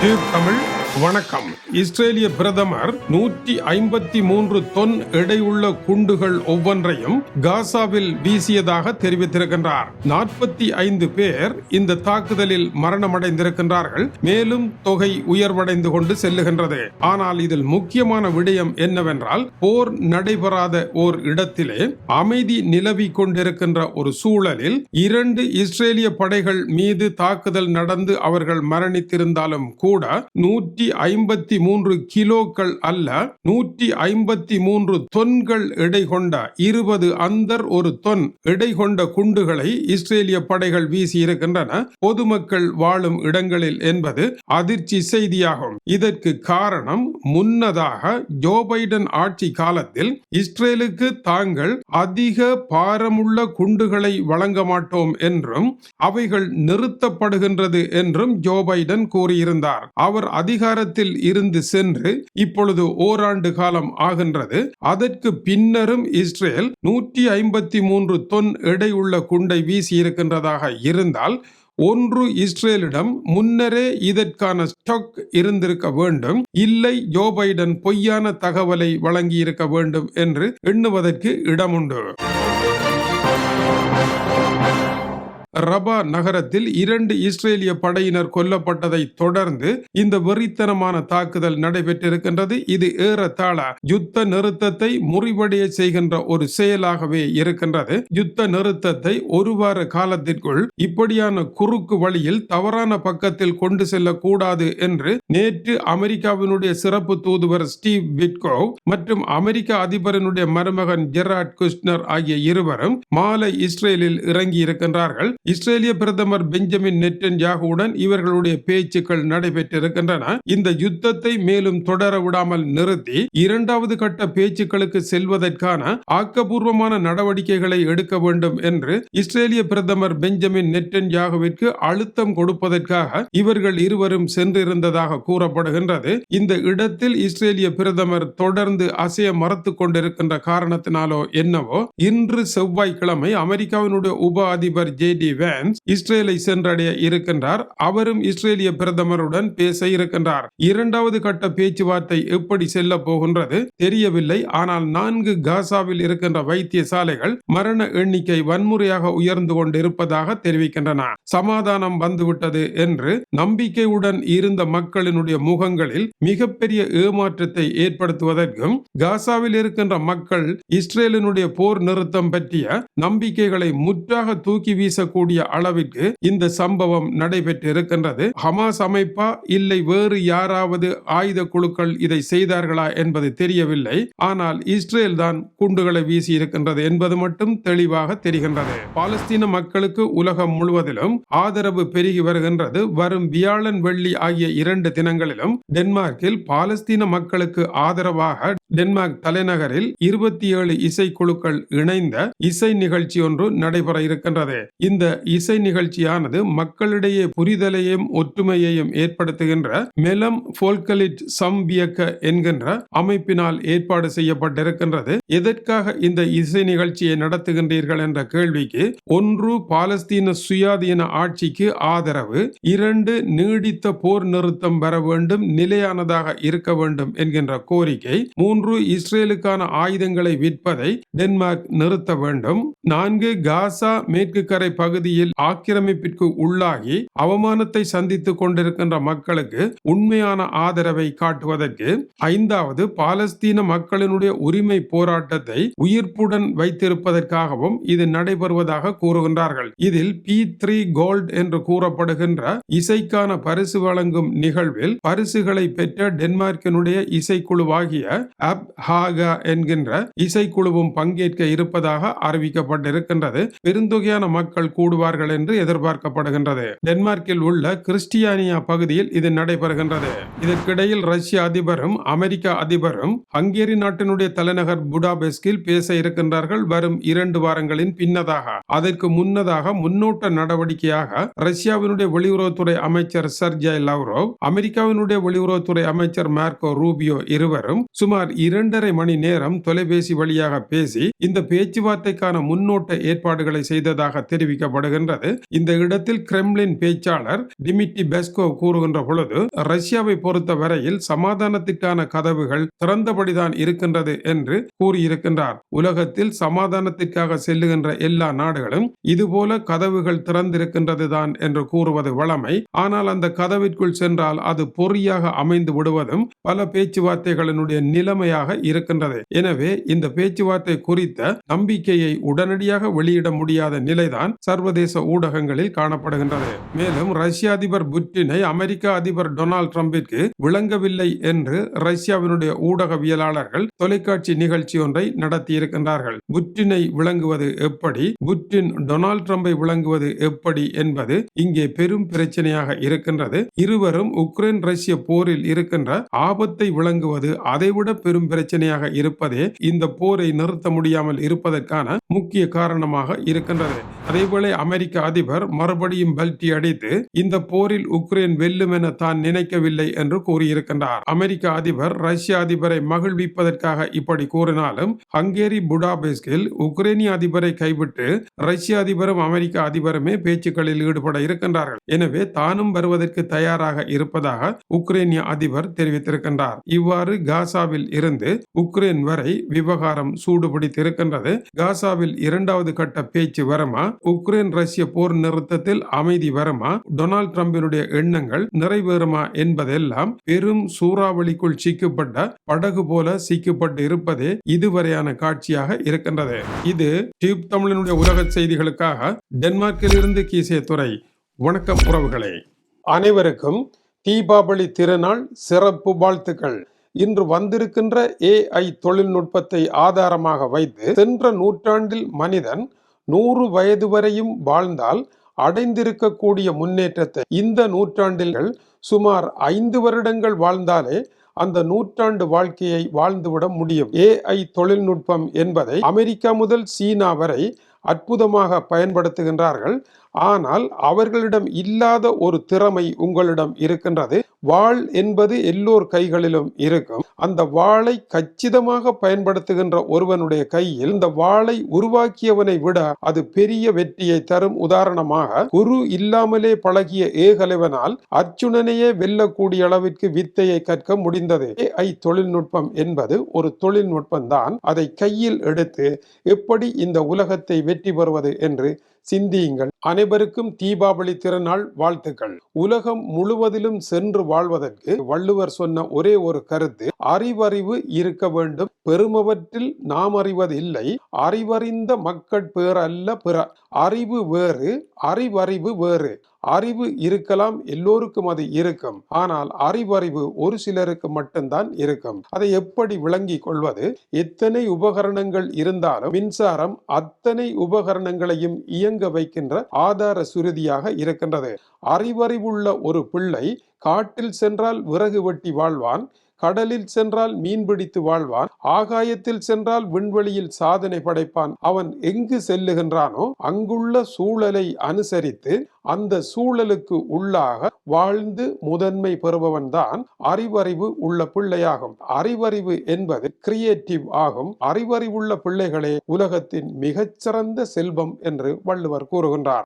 Tube Tamil வணக்கம். இஸ்ரேலிய பிரதமர் நூற்றி ஐம்பத்தி மூன்று தொன் எடையுள்ள குண்டுகள் ஒவ்வொன்றையும் காசாவில் வீசியதாக தெரிவித்திருக்கின்றார். நாற்பத்தி ஐந்து பேர் இந்த தாக்குதலில் மரணமடைந்திருக்கின்றார்கள். மேலும் தொகை உயர்வடைந்து கொண்டு செல்லுகின்றது. ஆனால் இதில் முக்கியமான விடயம் என்னவென்றால் போர் நடைபெறாத ஓர் இடத்திலே அமைதி நிலவி கொண்டிருக்கின்ற ஒரு சூழலில் இரண்டு இஸ்ரேலிய படைகள் மீது தாக்குதல் நடந்து அவர்கள் மரணித்திருந்தாலும் கூட நூற்றி ஐம்பத்தி மூன்று கிலோக்கள் அல்ல நூற்றி ஐம்பத்தி மூன்று தொன்கள் எடை கொண்ட இருபது அந்தர் ஒரு தொன் எடை கொண்ட குண்டுகளை இஸ்ரேலிய படைகள் வீசி இருக்கின்றன. பொதுமக்கள் வாழும் இடங்களில் என்பது அதிர்ச்சி செய்தியாகும். இதற்கு காரணம் முன்னதாக ஜோ பைடன் ஆட்சி காலத்தில் இஸ்ரேலுக்கு தாங்கள் அதிக பாரமுள்ள குண்டுகளை வழங்க மாட்டோம் என்றும் அவைகள் நிறுத்தப்படுகின்றது என்றும் ஜோ பைடன் கூறியிருந்தார். அவர் அதிகார அதிகாரத்தில் இருந்து சென்று இப்பொழுது ஓராண்டு காலம் ஆகின்றது. அதற்கு பின்னரும் இஸ்ரேல் நூற்றி ஐம்பத்தி மூன்று தொன் எடையுள்ள குண்டை வீசி இருக்கின்றதாக இருந்தால் ஒன்று இஸ்ரேலிடம் முன்னரே இதற்கான ஸ்டாக் இருந்திருக்க வேண்டும். இல்லை ஜோ பைடன் பொய்யான தகவலை வழங்கி இருக்க வேண்டும் என்று எண்ணுவதற்கு இடமுண்டு. ரபா நகரத்தில் இரண்டு இஸ்ரேலிய படையினர் கொல்லப்பட்டதை தொடர்ந்து இந்த வெறித்தனமான தாக்குதல் நடைபெற்றிருக்கின்றது. இது ஏறத்தாழ யுத்த நிறுத்தத்தை முறிவடைய செய்கின்ற ஒரு செயலாகவே இருக்கின்றது. யுத்த நிறுத்தத்தை ஒரு வார காலத்திற்குள் இப்படியான குறுக்கு வழியில் தவறான பக்கத்தில் கொண்டு செல்லக்கூடாது என்று நேற்று அமெரிக்காவினுடைய சிறப்பு தூதுவர் ஸ்டீவ் விட்கோவ் மற்றும் அமெரிக்க அதிபரனுடைய மருமகன் ஜெராட் குஷ்னர் ஆகிய இருவரும் மாலை இஸ்ரேலில் இறங்கி இருக்கின்றார்கள் இஸ்ரேலிய பிரதமர் பெஞ்சமின் நெட்டன் யாகுவுடன் இவர்களுடைய பேச்சுக்கள் நடைபெற்றிருக்கின்றன. இந்த யுத்தத்தை மேலும் தொடர விடாமல் நிறுத்தி இரண்டாவது கட்ட பேச்சுக்களுக்கு செல்வதற்கான ஆக்கப்பூர்வமான நடவடிக்கைகளை எடுக்க வேண்டும் என்று இஸ்ரேலிய பிரதமர் பெஞ்சமின் நெட்டன் யாகுவிற்கு அழுத்தம் கொடுப்பதற்காக இவர்கள் இருவரும் சென்றிருந்ததாக கூறப்படுகின்றது. இந்த இடத்தில் இஸ்ரேலிய பிரதமர் தொடர்ந்து அசைய மறுத்து கொண்டிருக்கின்ற காரணத்தினாலோ என்னவோ இன்று செவ்வாய்க்கிழமை அமெரிக்காவினுடைய உப அதிபர் ஜே டி வேன்ஸ் இஸ்ரேலை சென்றடைய இருக்கின்றார். அவரும் இஸ்ரேலிய பிரதமருடன் பேச இருக்கின்றார். இரண்டாவது கட்ட பேச்சுவார்த்தை எப்படி செல்ல போகின்றது தெரியவில்லை. ஆனால் நான்கு காசாவில் இருக்கின்ற வைத்தியசாலைகள் மரண எண்ணிக்கை வன்முறையாக உயர்ந்து கொண்டிருப்பதாக தெரிவிக்கின்றன. சமாதானம் வந்துவிட்டது என்று நம்பிக்கையுடன் இருந்த மக்களினுடைய முகங்களில் மிகப்பெரிய ஏமாற்றத்தை ஏற்படுத்துவதற்கும் காசாவில் இருக்கின்ற மக்கள் இஸ்ரேலினுடைய போர் நிறுத்தம் பற்றிய நம்பிக்கைகளை முற்றாக தூக்கி வீசக்கூடிய அளவிற்கு இந்த சம்பவம் நடைபெற்றிருக்கின்றது. ஹமாஸ் அமைப்பா இல்லை வேறு யாராவது ஆயுத குழுக்கள் இதை செய்தார்களா என்பது தெரியவில்லை. ஆனால் இஸ்ரேல் தான் குண்டுகளை வீசி இருக்கின்றது என்பது மட்டும் தெளிவாக தெரிகின்றது. பாலஸ்தீன மக்களுக்கு உலகம் முழுவதிலும் ஆதரவு பெருகி வருகின்றது. வரும் வியாழன் வெள்ளி ஆகிய இரண்டு தினங்களிலும் டென்மார்க்கில் பாலஸ்தீன மக்களுக்கு ஆதரவாக டென்மார்க் தலைநகரில் இருபத்தி ஏழு இசைக்குழுக்கள் இணைந்த இசை நிகழ்ச்சி ஒன்று நடைபெற இருக்கின்றது. இந்த இசை நிகழ்ச்சியானது மக்களிடையே புரிதலையும் ஒற்றுமையையும் ஏற்படுத்துகின்ற மெலம் போல்கலிட் சம்பியக்க என்கின்ற அமைப்பினால் ஏற்பாடு செய்யப்பட்டிருக்கின்றது. எதற்காக இந்த இசை நிகழ்ச்சியை நடத்துகின்றீர்கள் என்ற கேள்விக்கு ஒன்று பாலஸ்தீன சுயாதீன ஆட்சிக்கு ஆதரவு இரண்டு நீடித்த போர் நிறுத்தம் வர வேண்டும் நிலையானதாக இருக்க வேண்டும் என்கின்ற கோரிக்கை மூன்று மூன்று இஸ்ரேலுக்கான ஆயுதங்களை விற்பதை டென்மார்க் நிறுத்த வேண்டும். நான்கு காசா மேற்கு கரை பகுதியில் ஆக்கிரமிப்பிற்கு உள்ளாகி அவமானத்தை சந்தித்துக் கொண்டிருக்கின்ற மக்களுக்கு உண்மையான ஆதரவை காட்டுவதற்கு. ஐந்தாவது பாலஸ்தீன மக்களினுடைய உரிமை போராட்டத்தை உயிர்ப்புடன் வைத்திருப்பதற்காகவும் இது நடைபெறுவதாக கூறுகின்றார்கள். இதில் பி த்ரீ கோல்ட் என்று கூறப்படுகின்ற இசைக்கான பரிசு வழங்கும் நிகழ்வில் பரிசுகளை பெற்ற டென்மார்க்கினுடைய இசைக்குழுவாகிய அப் ஹாகா என்கின்ற இசைக்குழுவும் பங்கேற்க இருப்பதாக அறிவிக்கப்பட்டிருக்கின்றது. பெருந்தொகையான மக்கள் கூடுவார்கள் என்று எதிர்பார்க்கப்படுகின்றது. டென்மார்க்கில் உள்ள கிறிஸ்டியானியா பகுதியில் இது நடைபெறுகின்றது. இதற்கிடையில் ரஷ்ய அதிபரும் அமெரிக்க அதிபரும் ஹங்கேரி நாட்டினுடைய தலைநகர் புடாபெஸ்கில் பேச இருக்கின்றார்கள். வரும் இரண்டு வாரங்களின் பின்னதாக. அதற்கு முன்னதாக முன்னோட்ட நடவடிக்கையாக ரஷ்யாவினுடைய வெளியுறவுத்துறை அமைச்சர் சர்ஜய் லவ்ரோவ் அமெரிக்காவினுடைய வெளியுறவுத்துறை அமைச்சர் மார்க்கோ ரூபியோ இருவரும் சுமார் இரண்டரை மணி நேரம் தொலைபேசி வழியாக பேசி இந்த பேச்சுவார்த்தைக்கான முன்னோட்ட ஏற்பாடுகளை செய்ததாக தெரிவிக்கப்படுகின்றது. இந்த இடத்தில் கிரெம்லின் பேச்சாளர் டிமிட்டி பெஸ்கோ கூறுகின்ற பொழுது ரஷ்யாவை பொறுத்த வரையில் சமாதானத்திற்கான கதவுகள் திறந்தபடிதான் இருக்கின்றது என்று கூறியிருக்கின்றார். உலகத்தில் சமாதானத்திற்காக செல்லுகின்ற எல்லா நாடுகளும் இதுபோல கதவுகள் திறந்திருக்கின்றது தான் என்று கூறுவது வழமை. ஆனால் அந்த கதவிற்குள் சென்றால் அது பொறியாக அமைந்து விடுவதும் பல பேச்சுவார்த்தைகளினுடைய நிலைமையாக இருக்கின்றது. எனவே இந்த பேச்சுவார்த்தை குறித்த நம்பிக்கையை உடனடியாக வெளியிட முடியாத நிலைதான் சர்வதேச ஊடகங்களில் காணப்படுகின்றது. மேலும் ரஷ்ய அதிபர் புட்டினை அமெரிக்க அதிபர் டொனால்டு டிரம்பிற்கு விளங்கவில்லை என்று ரஷ்யாவினுடைய ஊடகவியலாளர்கள் தொலைக்காட்சி நிகழ்ச்சி ஒன்றை நடத்தியிருக்கின்றார்கள். புட்டினை விளங்குவது எப்படி? புட்டின் டொனால்ட் ட்ரம்பை விளங்குவது எப்படி என்பது இங்கே பெரும் பிரச்சனையாக இருக்கின்றது. இருவரும் உக்ரைன் ரஷ்ய போரில் இருக்கின்ற ஆபத்தை விளங்குவது அதைவிட பெரும் பெரும் பிரச்சனையாக இருப்பதே இந்த போரை நிறுத்த முடியாமல் இருப்பதற்கான முக்கிய காரணமாக இருக்கின்றது. அதேபோல அமெரிக்க அதிபர் மறுபடியும் பல்டி அடித்து இந்த போரில் உக்ரைன் வெல்லும் என தான் நினைக்கவில்லை என்று கூறியிருக்கின்றார். அமெரிக்க அதிபர் ரஷ்ய அதிபரை மகிழ்விப்பதற்காக இப்படி கூறினாலும் ஹங்கேரி புடாபெஸ்கில் உக்ரைனிய அதிபரை கைவிட்டு ரஷ்ய அதிபரும் அமெரிக்க அதிபருமே பேச்சுக்களில் ஈடுபட இருக்கின்றார்கள். எனவே தானும் வருவதற்கு தயாராக இருப்பதாக உக்ரைனிய அதிபர் தெரிவித்திருக்கின்றார். இவ்வாறு காசாவில் இரு இருந்து உக்ரைன் வரை விவகாரம் சூடுபிடித்திருக்கின்றது காசாவில் இரண்டாவது கட்ட பேச்சு வருமா? உக்ரைன் ரஷ்ய போர் நிறுத்தத்தில் அமைதி வருமா? டொனால்ட் டிரம்பினுடைய எண்ணங்கள் நிறைவேறுமா என்பதெல்லாம் பெரும் சூறாவளிக்குள் சிக்கப்பட்ட படகு போல சிக்கப்பட்டு இருப்பதே இதுவரையான காட்சியாக இருக்கின்றது. இது டியூப் தமிழனுடைய உலக செய்திகளுக்காக டென்மார்க்கில் இருந்து கீசே துறை வணக்கம் உறவுகளே. அனைவருக்கும் தீபாவளி திருநாள் சிறப்பு வாழ்த்துக்கள். இன்று வந்திருக்கின்ற ஏஐ தொழில்நுட்பத்தை ஆதாரமாக வைத்து சென்ற நூற்றாண்டில் மனிதன் நூறு வயது வரையும் வாழ்ந்தால் அடைந்திருக்கக்கூடிய முன்னேற்றத்தை இந்த நூற்றாண்டில் சுமார் ஐந்து வருடங்கள் வாழ்ந்தாலே அந்த நூற்றாண்டு வாழ்க்கையை வாழ்ந்துவிட முடியும். ஏஐ தொழில்நுட்பம் என்பதை அமெரிக்கா முதல் சீனா வரை அற்புதமாக பயன்படுத்துகின்றார்கள். ஆனால் அவர்களிடம் இல்லாத ஒரு திறமை உங்களிடம் இருக்கின்றது. வாள் என்பது எல்லோர் கைகளிலும் இருக்கும். அந்த வாளை கச்சிதமாக பயன்படுத்துகின்ற ஒருவனுடைய கையில் இந்த வாளை உருவாக்கியவனை விட அது பெரிய வெற்றியை தரும். உதாரணமாக குரு இல்லாமலே பழகிய ஏகலைவனால் அர்ச்சுனனையே வெல்லக்கூடிய அளவிற்கு வித்தையை கற்க முடிந்தது. ஐ தொழில்நுட்பம் என்பது ஒரு தொழில்நுட்பம் தான் அதை கையில் எடுத்து எப்படி இந்த உலகத்தை வெற்றி பெறுவது என்று சிந்தியுங்கள். அனைவருக்கும் தீபாவளி திருநாள் வாழ்த்துக்கள். உலகம் முழுவதிலும் சென்று வாழ்வதற்கு வள்ளுவர் சொன்ன ஒரே ஒரு கருத்து அறிவறிவு இருக்க வேண்டும். பெருமவற்றில் நாம் அறிவது இல்லை அறிவறிந்த மக்கள் பேரல்ல பிற அறிவு வேறு அறிவறிவு வேறு. அறிவு இருக்கலாம் எல்லோருக்கும் அது இருக்கும். ஆனால் அறிவறிவு ஒரு சிலருக்கு மட்டும்தான் இருக்கும். அதை எப்படி விளங்கி கொள்வது? எத்தனை உபகரணங்கள் இருந்தாலும் மின்சாரம் அத்தனை உபகரணங்களையும் இயங்க வைக்கின்ற ஆதார சுருதியாக இருக்கின்றது. அறிவறிவுள்ள ஒரு பிள்ளை காட்டில் சென்றால் விறகு வெட்டி வாழ்வான் கடலில் சென்றால் மீன் பிடித்து வாழ்வான் ஆகாயத்தில் சென்றால் விண்வெளியில் சாதனை படைப்பான். அவன் எங்கு செல்லுகின்றானோ அங்குள்ள சூழலை அனுசரித்து அந்த சூழலுக்கு உள்ளாக வாழ்ந்து முதன்மை பெறுபவன் தான் அறிவறிவு உள்ள பிள்ளையாகும். அறிவறிவு என்பது கிரியேட்டிவ் ஆகும். அறிவறிவுள்ள பிள்ளைகளே உலகத்தின் மிகச்சிறந்த செல்வம் என்று வள்ளுவர் கூறுகின்றார்.